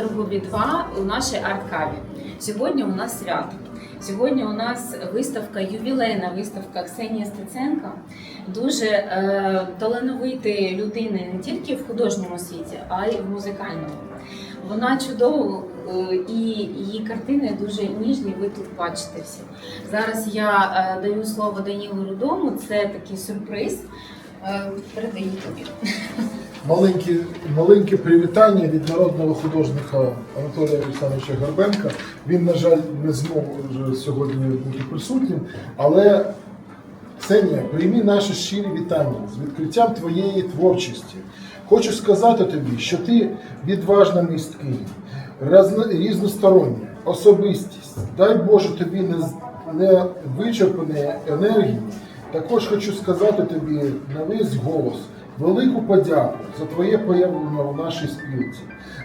торгові 2 у нашій арт-каві. Сьогодні у нас свято. Сьогодні у нас виставка, ювілейна виставка Ксенії Стеценко, дуже е, талановитої людини не тільки в художньому світі, а й в музикальному. Вона чудова е, і її картини дуже ніжні. Ви тут бачите всі. Зараз я е, даю слово Данілу Рудому. Це такий сюрприз. Е, передаю тобі. Маленьке, маленьке привітання від народного художника Анатолія Олександровича Горбенка. Він, на жаль, не змог сьогодні бути присутнім, але Ксенія, прийми наше щирі вітання з відкриттям твоєї творчості. Хочу сказати тобі, що ти відважна мисткиня, разно- різностороння особистість. Дай Боже тобі не вичерпаної енергії. Також хочу сказати тобі на весь голос велику подяку за твоє появлення у нашій спілці,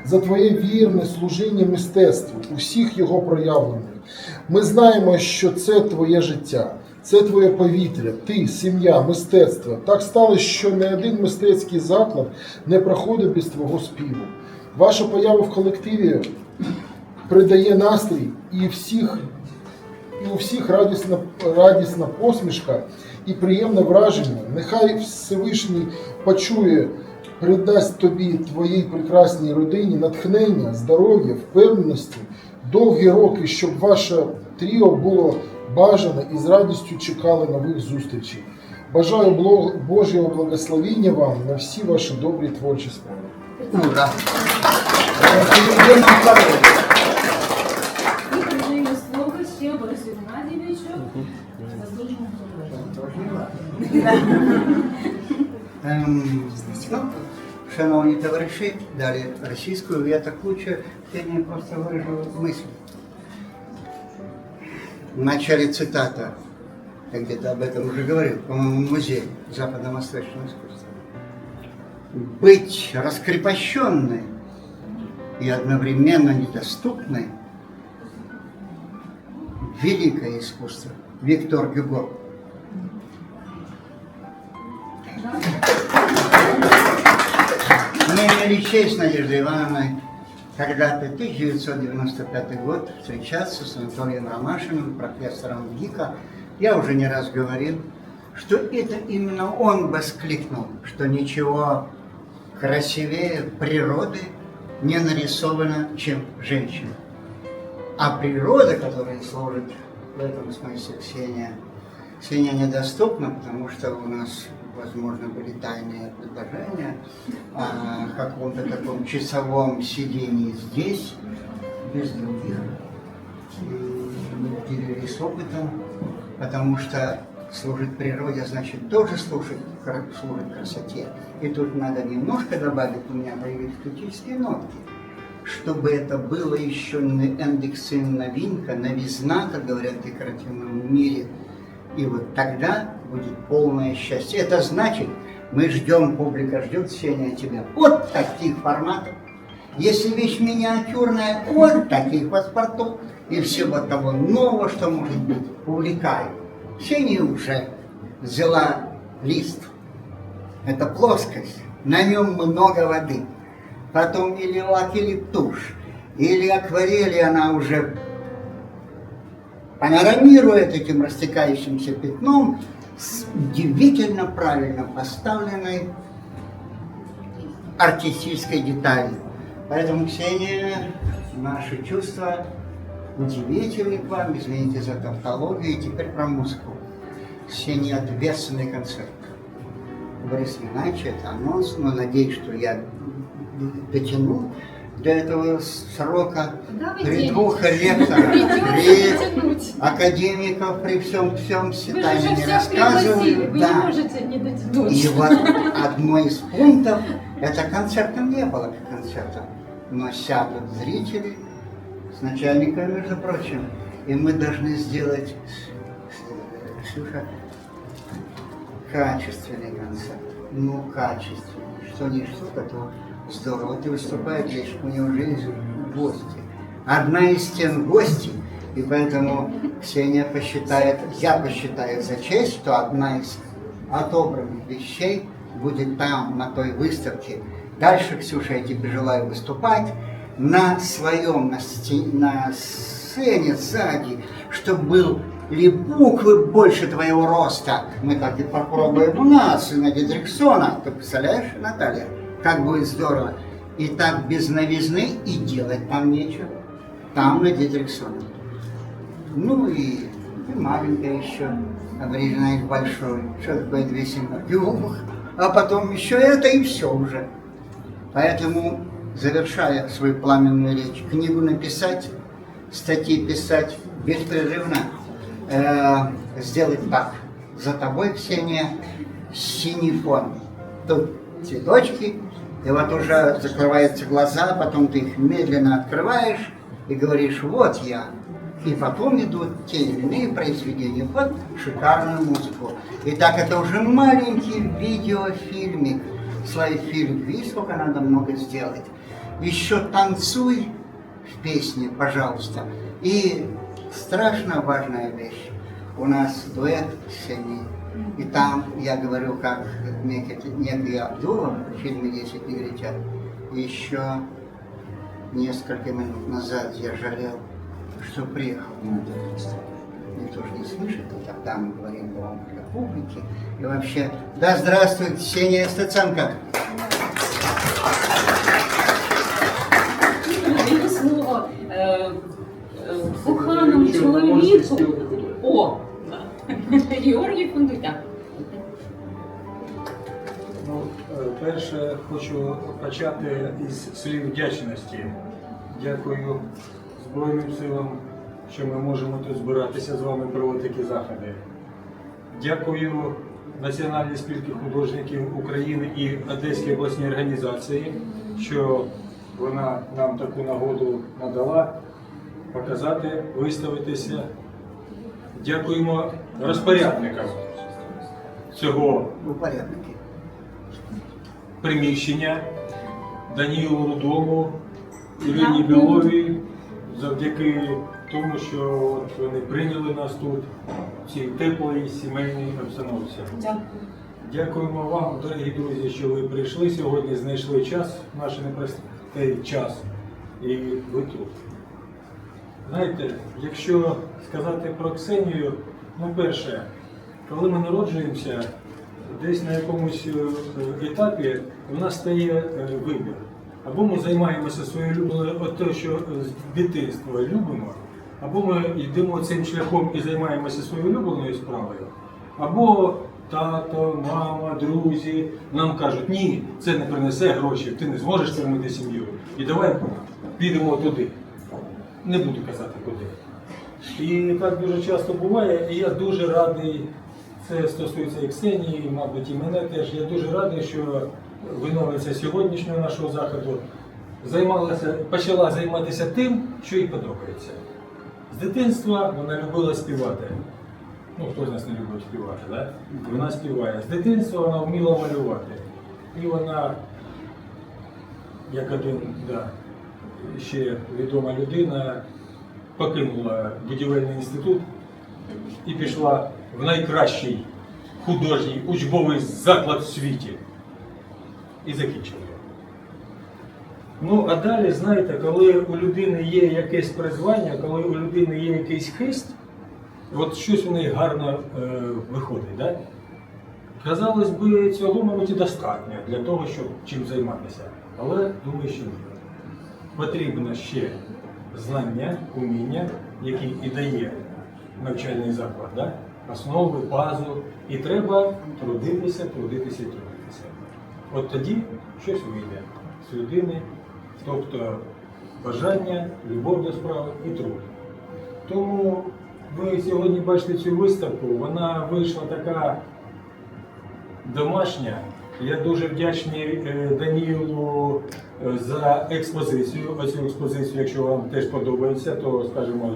за твоє вірне служіння мистецтву, усіх його проявленнях. Ми знаємо, що це твоє життя, це твоє повітря, ти, сім'я, мистецтво. Так сталося, що не один мистецький заклад не проходив без твого співу. Ваша поява в колективі придає настрій і всіх і у всіх радісна, радісна посмішка і приємне враження. Нехай Всевишній почує, придасть тобі твоїй прекрасній родині натхнення, здоров'я, впевненості, довгі роки, щоб ваше тріо було бажане і з радістю чекали нових зустрічей. Бажаю Божого благословіння вам на всі ваші добрі творчі справи. Ура! Передаємо здоров'я. І передаю слово ще Борису Геннадійовичу, заслуженому художнику. Ем, ну, Шановні товариші, далі російською, я так лучше, я не просто выражу мысль. В начале цитата, я где-то об этом уже говорил, по-моему, музей западно-восточного искусства. Быть раскрепощенной и одновременно недоступной – великое искусство. Виктор Гюго. Имели честь, Надежда Ивановна, когда-то 1995 год встречаться с Анатолием Ромашиным, профессором ГИКа. Я уже не раз говорил, что это именно он воскликнул, что ничего красивее природы не нарисовано, чем женщина. А природа, которая служит в этом смысле Ксения, Ксения недоступна, потому что у нас, возможно, были тайные предложения о каком-то таком часовом сидении здесь, без других. И мы делились опытом, потому что служить природе значит тоже служить, кра- служить красоте. И тут надо немножко добавить, у меня появились критические нотки чтобы это было еще не эндексын новинка, новизна, как говорят в декоративном мире. И вот тогда будет полное счастье. Это значит, мы ждем, публика ждет Сеня тебя вот таких форматов. Если вещь миниатюрная, вот таких паспортов и всего того нового, что может быть, увлекаю. Ксения уже взяла лист. Это плоскость, на нем много воды. Потом или лак, или тушь, или акварели она уже панорамирует этим растекающимся пятном с удивительно правильно поставленной артистической деталью. Поэтому, Ксения, наши чувства удивительны к вам, извините за тавтологию, и теперь про музыку. Ксения, ответственный концерт. Борис Геннадьевич, это анонс, но надеюсь, что я дотяну до этого срока. Куда При двух дотянуть. академиков, при всем всем уже не всех пригласили, рассказываю. вы не можете не дотянуть. И вот одно из пунктов, это концертом не было как концертом, но сядут зрители с начальником, между прочим, и мы должны сделать, Ксюша, качественный концерт. Ну, качественный. Что не что-то, то здорово. Ты выступаешь, видишь, у него есть гости. Одна из стен гости, и поэтому Ксения посчитает, я посчитаю за честь, что одна из отобранных вещей будет там, на той выставке. Дальше, Ксюша, я тебе желаю выступать на своем, на, сте- на сцене сзади, чтобы был ли буквы больше твоего роста. Мы так и попробуем у нас, и на Дидриксона. Ты представляешь, Наталья, как будет здорово. И так без новизны и делать там нечего. Там на Дидриксона. Ну и, и маленькая еще, обрежена их большой. Что такое две семерки? Ух, А потом еще это и все уже. Поэтому, завершая свою пламенную речь, книгу написать, статьи писать беспрерывно, э, сделать так. За тобой, Ксения, синий фон. Тут цветочки, и вот уже закрываются глаза, потом ты их медленно открываешь и говоришь, вот я. И потом идут те или иные произведения под шикарную музыку. И так это уже маленький видеофильмик. Слайд-фильм. Видишь, сколько надо много сделать. Еще танцуй в песне, пожалуйста. И страшно важная вещь. У нас дуэт с. И там я говорю, как некий Абдулов в фильме «Десять негритят». Еще несколько минут назад я жалел, что приехал на это место. Никто же не слышит, и тогда мы говорим вам для публики. И вообще, да здравствует Ксения Стеценко. Слово е, е, коханому чоловіку. О! Георгій Фундука. Ну, е, перше хочу почати із слів вдячності. Дякую Збройним силам, що ми можемо тут збиратися з вами проводити такі заходи. Дякую Національній спілці художників України і Одеській обласній організації, що вона нам таку нагоду надала показати, виставитися. Дякуємо розпорядникам цього приміщення Данілу Рудому, Ірині Біловій, завдяки тому, що от вони прийняли нас тут в цій теплій сімейній обстановці. Дякуємо вам, дорогі друзі, що ви прийшли сьогодні, знайшли час, наш непростий час, і ви тут. Знаєте, якщо сказати про Ксенію, ну перше, коли ми народжуємося, десь на якомусь е, етапі в нас стає е, вибір. Або ми займаємося своєю от те, що з дитинства любимо, або ми йдемо цим шляхом і займаємося своєю улюбленою справою, або тато, мама, друзі нам кажуть, ні, це не принесе гроші, ти не зможеш кормити сім'ю. І давай підемо туди. Не буду казати куди. І так дуже часто буває, і я дуже радий, це стосується і Ксенії, мабуть, і мене теж. Я дуже радий, що виновниця сьогоднішнього нашого заходу займалася, почала займатися тим, що їй подобається. З дитинства вона любила співати. Ну, хто з нас не любить співати, да? Вона співає. З дитинства вона вміла малювати. І вона, як один, да, ще відома людина, покинула будівельний інститут і пішла в найкращий художній учбовий заклад в світі. І закінчила. Ну, а далі, знаєте, коли у людини є якесь призвання, коли у людини є якийсь хист, от щось у неї гарно е, виходить. Да? Казалось би, цього, мабуть, і достатньо для того, щоб чим займатися. Але думаю, що ні. Потрібно ще знання, уміння, які і дає навчальний заклад, да? основи, базу. І треба трудитися, трудитися, трудитися. От тоді щось вийде з людини, тобто бажання, любов до справи і труд. Тому ви сьогодні бачите цю виставку, вона вийшла така домашня. Я дуже вдячний е, Данілу за експозицію. Оцю експозицію, якщо вам теж подобається, то скажімо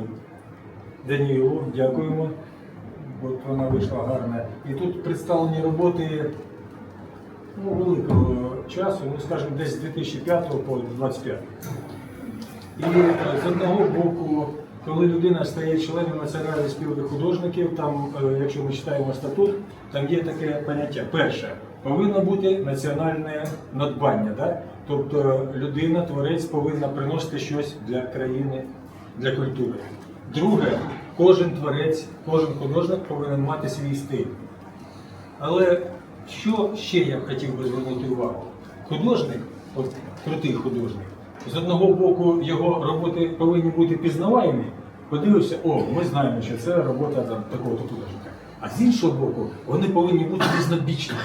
Данілу, дякуємо. От вона вийшла гарна. І тут представлені роботи ну, великого часу, ну скажімо, десь з 2005 по 2025. І е, з одного боку, коли людина стає членом національної спілки художників, там, е, якщо ми читаємо статут, там є таке поняття. Перше, повинно бути національне надбання. Да? Тобто людина, творець повинна приносити щось для країни, для культури. Друге, кожен творець, кожен художник повинен мати свій стиль. Але що ще я хотів би звернути увагу? Художник, от крутий художник, з одного боку його роботи повинні бути пізнаваємі. Подивився, о, ми знаємо, що це робота там, такого-то художника. А з іншого боку, вони повинні бути різнобічні.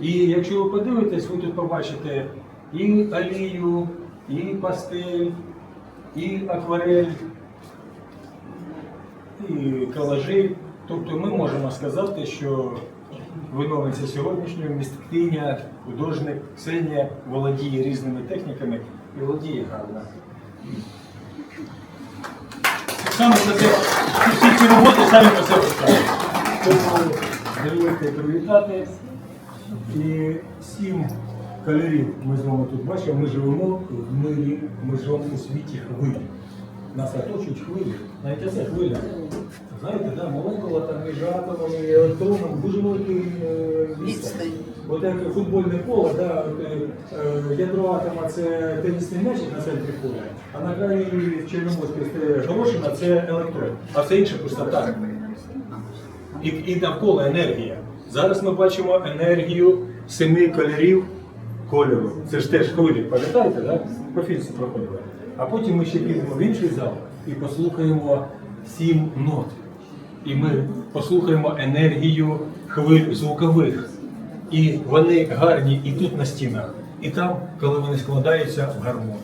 І якщо ви подивитесь, ви тут побачите і алію, і пастель, і акварель, і колажі. Тобто ми можемо сказати, що виновниця сьогоднішнього місткиня, художник Ксенія володіє різними техніками і володіє гарно. Саме за це всі ці роботи самі про себе розказують. Тому дозвольте привітати. І сім кольорів ми з вами тут бачимо. Ми живемо в мирі, ми живемо у світі хвилі. Нас оточують хвилі. Навіть це хвиля. Знаєте, да, молекула там між атомом і електроном дуже великий е, відстань. От як футбольне поле, да, е, е, ядро атома це тенісний м'ячик на центрі поля, а на краю Чорноморської це горошина це електрон, а все інше пустота. І, і навколо енергія. Зараз ми бачимо енергію семи кольорів кольору. Це ж теж хвилі, пам'ятаєте, да? по фізиці проходили. А потім ми ще підемо в інший зал і послухаємо сім нот. І ми послухаємо енергію хвиль звукових. І вони гарні і тут на стінах, і там, коли вони складаються в гармонію.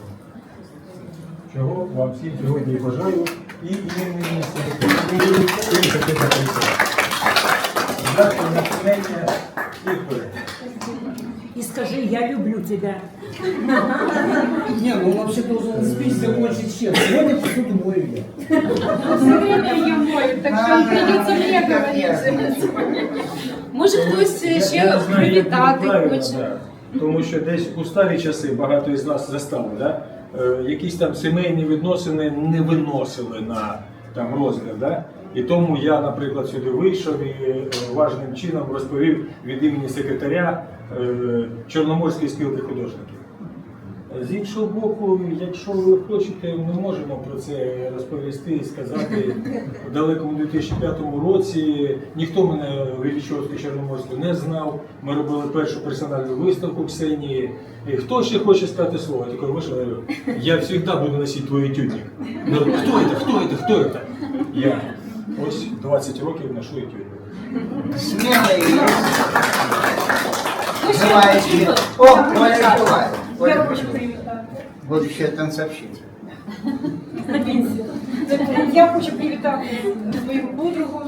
Чого вам всім сьогодні бажаю і імені вперед. И скажи, я люблю тебя. Не, ну вообще должен спич закончить чем? Сегодня посуду мою я. Все время ее моют, так что придется мне говорить. Може хтось ще привітати хоче. Тому що десь у старі часи багато із нас застали, да? е, якісь там сімейні відносини не виносили на там, розгляд. Да? І тому я, наприклад, сюди вийшов і е, важним чином розповів від імені секретаря е, Чорноморської спілки художників. З іншого боку, якщо ви хочете, ми можемо про це розповісти і сказати в далекому 2005 році. Ніхто мене в Іллічовську Чорноморську не знав. Ми робили першу персональну виставку Ксенії. І хто ще хоче сказати слово? Я такий вийшов, я завжди буду носити твій етюдник. Ну, Хто це? Хто це? Хто це? Я. Ось 20 років ношу Ну, ще Желающие. О, Оля привітати. Я хочу привітати. Будущая танцовщица. На пенсію. Я хочу привітати свою подругу,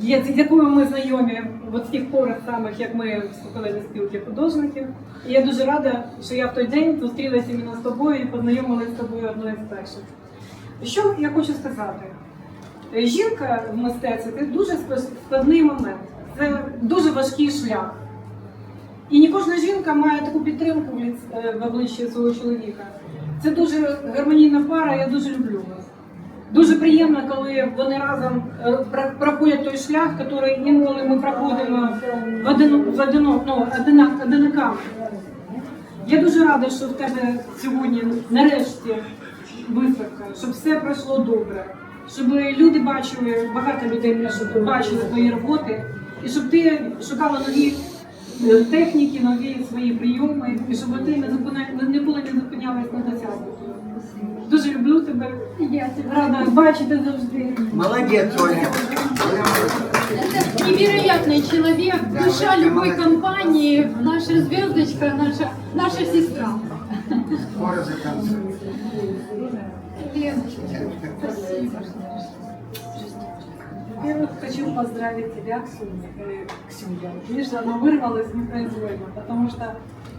з якою ми знайомі от з тих пор самих, як ми вступили до спілки художників. І я дуже рада, що я в той день зустрілася іменно з тобою і познайомилася з тобою одною з перших. Що я хочу сказати? Жінка в мистецтві це дуже складний момент. Це дуже важкий шлях. І не кожна жінка має таку підтримку в ліц- е, обличчі свого чоловіка. Це дуже гармонійна пара, я дуже люблю вас. Дуже приємно, коли вони разом е, проходять той шлях, який інколи ми проходимо в один, в одино, ну, одинак, одинаками. Я дуже рада, що в тебе сьогодні нарешті виставка, щоб все пройшло добре, щоб люди бачили, багато людей щоб бачили твої роботи, і щоб ти шукала нові е, техніки, нові свої прийоми, і щоб ти не зупиня- ніколи не зупинялась на досягнутому. Дуже люблю тебе. Я тебе рада бачити завжди. Молодец, Оля. Это невероятный человек, душа любой компании, наша звездочка, наша, наша сестра. Скоро затанцуем. Во-первых, хочу поздравить тебя, Ксюня. э, Ксюня. Видишь, оно вырвалось непроизвольно, потому что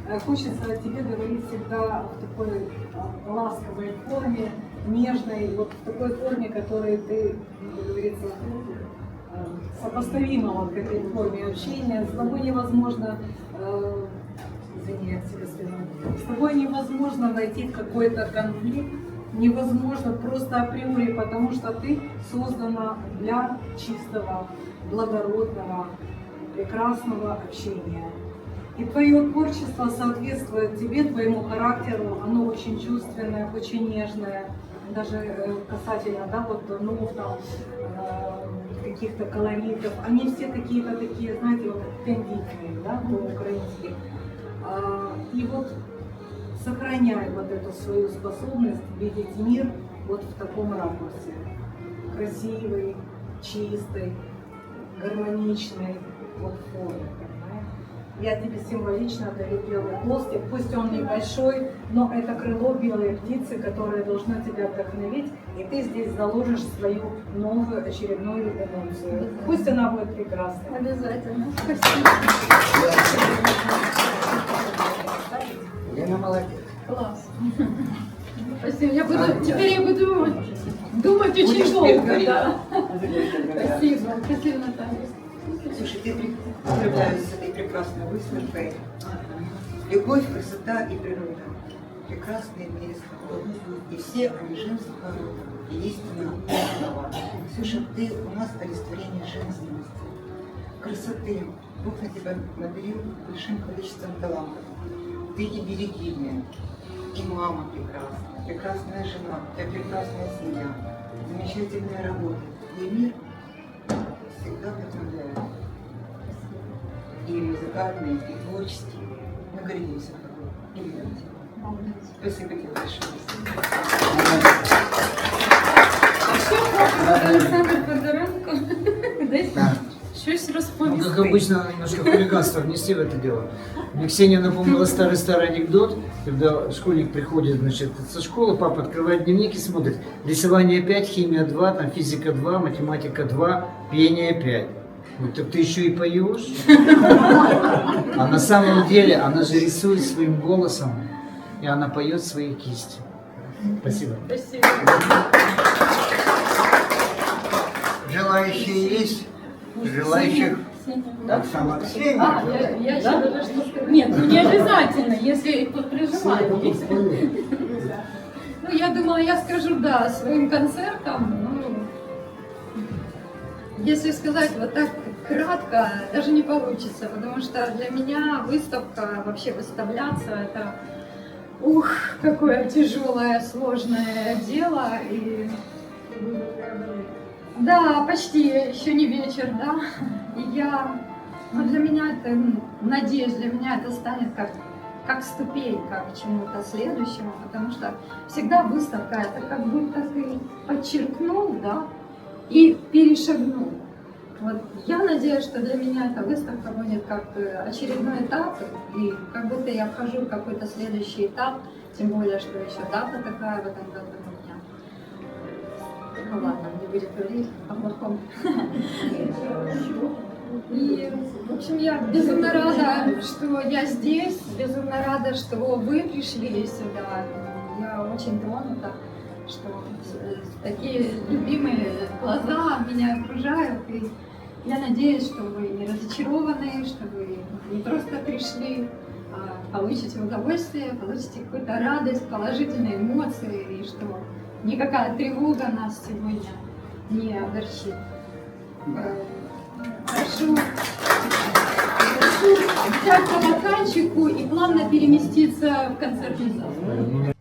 э, хочется тебе говорить всегда в такой э, ласковой форме, нежной, вот в такой форме, которой ты, как говорится, э, сопоставима вот к этой форме общения. С тобой невозможно, э, извини, я сказала, с тобой невозможно найти какой-то конфликт, невозможно просто априори, потому что ты создана для чистого, благородного, прекрасного общения. И твое творчество соответствует тебе, твоему характеру. Оно очень чувственное, очень нежное. Даже э, касательно, да, вот нов там, э, каких-то колоритов. Они все какие-то такие, знаете, вот тендитные, да, по-украински. А, И вот сохраняй вот эту свою способность видеть мир вот в таком ракурсе. Красивый, чистый, гармоничной вот форме. понимаешь? Я тебе символично даю белый хвостик, пусть он небольшой, но это крыло белой птицы, которое должно тебя вдохновить, и ты здесь заложишь свою новую очередную эмоцию. Пусть она будет прекрасной. Обязательно. Лена Класс. Спасибо. Я буду, теперь я буду думать очень долго. Да. Спасибо. Спасибо, Наталья. Слушай, ты при- поздравляю с этой прекрасной выставкой. Любовь, красота и природа. Прекрасные места. И все они женского рода. И истина слова. Слушай, ты у нас олицетворение женственности, красоты. Бог на тебя наделил большим количеством талантов. Ты и берегиня, и мама прекрасная, прекрасная жена, у тебя прекрасная семья, замечательная работа. Твой мир всегда вдохновляет. И музыкальный, и творческий. Мы гордимся тобой. И тебя. Спасибо тебе большое. Олександр Федоренко. Десь Ну, как обычно, немножко хулиганство внести в это дело. Мне Ксения напомнила старый-старый анекдот, когда школьник приходит, значит, со школы, папа открывает дневник и смотрит. Рисование 5, химия 2, там физика 2, математика 2, пение 5. Ну, так ты еще и поешь? А на самом деле она же рисует своим голосом, и она поет своей кистью. Спасибо. Спасибо. Желающие есть? Желающих? Оксана А, Ксения. я, я Да? даже что. Нет, ну не обязательно, если под прижиманием. Ну, я думала, я скажу да своим концертам. Ну, если сказать вот так кратко, даже не получится, потому что для меня выставка, вообще выставляться, это ух, какое тяжелое, сложное дело. И да, почти, еще не вечер, да. И я, ну для меня это, м, надеюсь, для меня это станет как, как ступенька к чему-то следующему, потому что всегда выставка это как будто ты подчеркнул, да, и перешагнул. Вот я надеюсь, что для меня эта выставка будет как э, очередной этап, и как будто я вхожу в какой-то следующий этап, тем более, что еще дата такая в этом году у меня. Ну ладно, не будем говорить о плохом. И, в общем, я безумно рада, что я здесь, безумно рада, что вы пришли сюда. Я очень тронута, что такие любимые глаза меня окружают. И я надеюсь, что вы не разочарованы, что вы не просто пришли, а получите удовольствие, получите какую-то радость, положительные эмоции, и что никакая тревога нас сегодня не огорчит. Прошу, прошу взять по бокальчику и плавно переместиться в концертный зал.